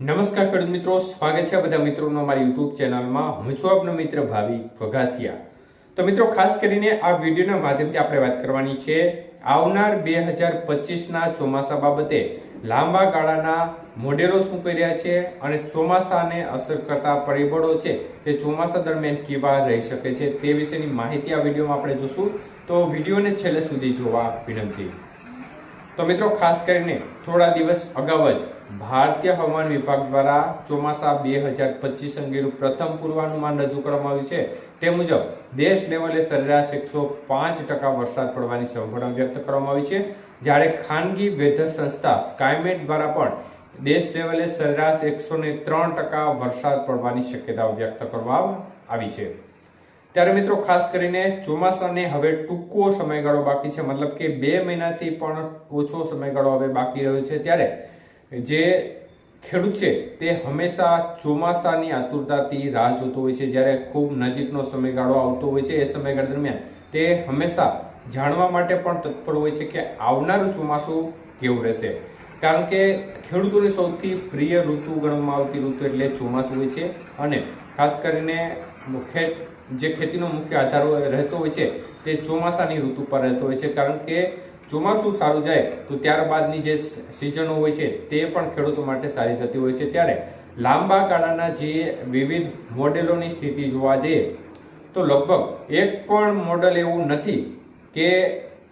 નમસ્કાર ખેડૂત મિત્રો, સ્વાગત છે બધા મિત્રોનો અમારી યુટ્યુબ ચેનલમાં. હું છું આપનો મિત્ર ભાવિક વઘાસિયા તો મિત્રો, ખાસ કરીને આ વિડીયોના માધ્યમથી આપણે વાત કરવાની છે આવનાર બે હજાર પચીસના ચોમાસા બાબતે. લાંબા ગાળાના મોડેલો શું કરી રહ્યા છે અને ચોમાસાને અસર કરતા પરિબળો છે તે ચોમાસા દરમિયાન કેવા રહી શકે છે તે વિશેની માહિતી આ વિડીયોમાં આપણે જોશું. તો વિડીયોને છેલ્લે સુધી જોવા વિનંતી. તો મિત્રો, ખાસ કરીને થોડા દિવસ અગાઉ જ ભારતીય હવામાન વિભાગ દ્વારા ચોમાસા બે હજાર પચીસ અંગેનું પ્રથમ પૂર્વાનુમાન રજૂ કરવામાં આવ્યું છે. તે મુજબ, દેશ લેવલે સરેરાશ એકસો પાંચ ટકા વરસાદ પડવાની સંભાવના વ્યક્ત કરવામાં આવી છે. જ્યારે ખાનગી વેધર સંસ્થા સ્કાયમેટ દ્વારા પણ દેશ લેવલે સરેરાશ એકસો ત્રણ ટકા વરસાદ પડવાની શક્યતા વ્યક્ત કરવામાં આવી છે. ત્યારે મિત્રો ખાસ કરીને ચોમાસાને હવે ટૂંકો સમયગાળો બાકી છે. મતલબ કે બે મહિનાથી પણ ઓછો સમયગાળો હવે બાકી રહ્યો છે. ત્યારે જે ખેડૂત છે તે હંમેશા ચોમાસાની આતુરતાથી રાહ જોતો હોય છે. જ્યારે ખૂબ નજીકનો સમયગાળો આવતો હોય છે એ સમયગાળા દરમિયાન તે હંમેશા જાણવા માટે પણ તત્પર હોય છે કે આવનારું ચોમાસું કેવું રહેશે. કારણ કે ખેડૂતોની સૌથી પ્રિય ઋતુ ગણવામાં આવતી ઋતુ એટલે ચોમાસું હોય છે. અને ખાસ કરીને મુખ્ય જે ખેતીનો મુખ્ય આધાર રહેતો હોય છે, તે ચોમાસાની ઋતુ પર રહેતો હોય છે. કારણ કે ચોમાસું સારું જાય તો ત્યારબાદની જે સિઝનો હોય છે, તે પણ ખેડૂતો માટે સારી જતી હોય છે. ત્યારે લાંબા ગાળાના જે વિવિધ મોડેલોની સ્થિતિ જોવા જઈએ, તો લગભગ એક પણ મોડલ એવું નથી કે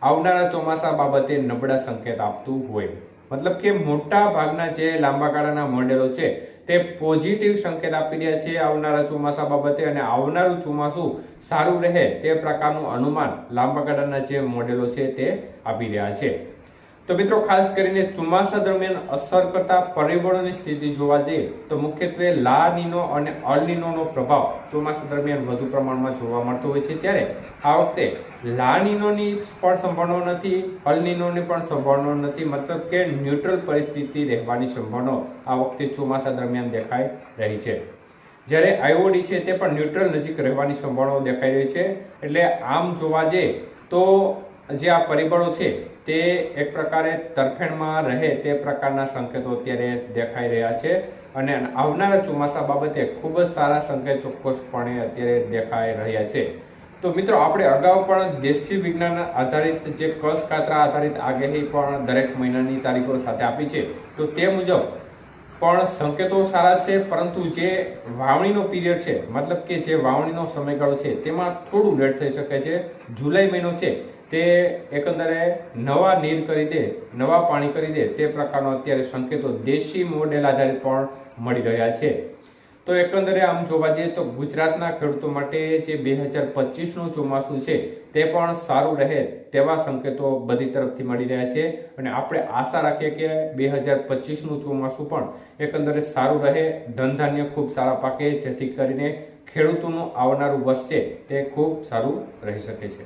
આવનારા ચોમાસા બાબતે નબળા સંકેત આપતું હોય. મતલબ કે મોટા ભાગના જે લાંબા ગાળાના મોડેલો છે, તે પોઝિટિવ સંકેત આપી રહ્યા છે આવનારા ચોમાસા બાબતે અને આવનારું ચોમાસું સારું રહે તે પ્રકારનું અનુમાન લાંબા ગાળાના જે મોડેલો છે તે આપી રહ્યા છે. તો મિત્રો, ખાસ કરીને ચોમાસા દરમિયાન અસર કરતા પરિબળોની સ્થિતિ જોવા જઈએ તો મુખ્યત્વે લા નીનો અને અલનીનોનો પ્રભાવ ચોમાસા દરમિયાન વધુ પ્રમાણમાં જોવા મળતો હોય છે. ત્યારે આ વખતે લા નીનોની પણ સંભાવના નથી અલનીનોની પણ સંભાવના નથી, મતલબ કે ન્યુટ્રલ પરિસ્થિતિ રહેવાની સંભાવના આ વખતે ચોમાસા દરમિયાન દેખાઈ રહી છે. જ્યારે આઈઓડી છે તે પણ ન્યુટ્રલ નજીક રહેવાની સંભાવનાઓ દેખાઈ રહી છે. એટલે આમ જોવા જઈએ તો જે આ પરિબળો છે, તે એક પ્રકારે તરફેણમાં રહે તે પ્રકારના સંકેતો અત્યારે દેખાઈ રહ્યા છે. અને આવનારા ચોમાસા બાબતે ખૂબ જ સારા સંકેત ચોક્કસપણે અત્યારે દેખાઈ રહ્યા છે. તો મિત્રો, આપણે અગાઉ પણ દેશી વિજ્ઞાન આધારિત જે કસ કાતરા આધારિત આગાહી પણ દરેક મહિનાની તારીખો સાથે આપી છે. તો તે મુજબ પણ સંકેતો સારા છે, પરંતુ જે વાવણીનો પીરિયડ છે, મતલબ કે જે વાવણીનો સમયગાળો છે, તેમાં થોડું લેટ થઈ શકે છે. જુલાઈ મહિનો છે તે એકંદરે નવા નીર કરી દે, નવા પાણી કરી દે, તે પ્રકારનો અત્યારે સંકેતો દેશી મોડેલ આધારિત પણ મળી રહ્યા છે. તો એકંદરે આમ જોવા જઈએ તો ગુજરાતના ખેડૂતો માટે જે બે હજાર પચીસનું ચોમાસું છે, તે પણ સારું રહે તેવા સંકેતો બધી તરફથી મળી રહ્યા છે. અને આપણે આશા રાખીએ કે બે હજાર પચીસનું ચોમાસું પણ એકંદરે સારું રહે, ધનધાન્ય ખૂબ સારા પાકે, જેથી કરીને ખેડૂતોનું આવનારું વર્ષ છે તે ખૂબ સારું રહી શકે છે.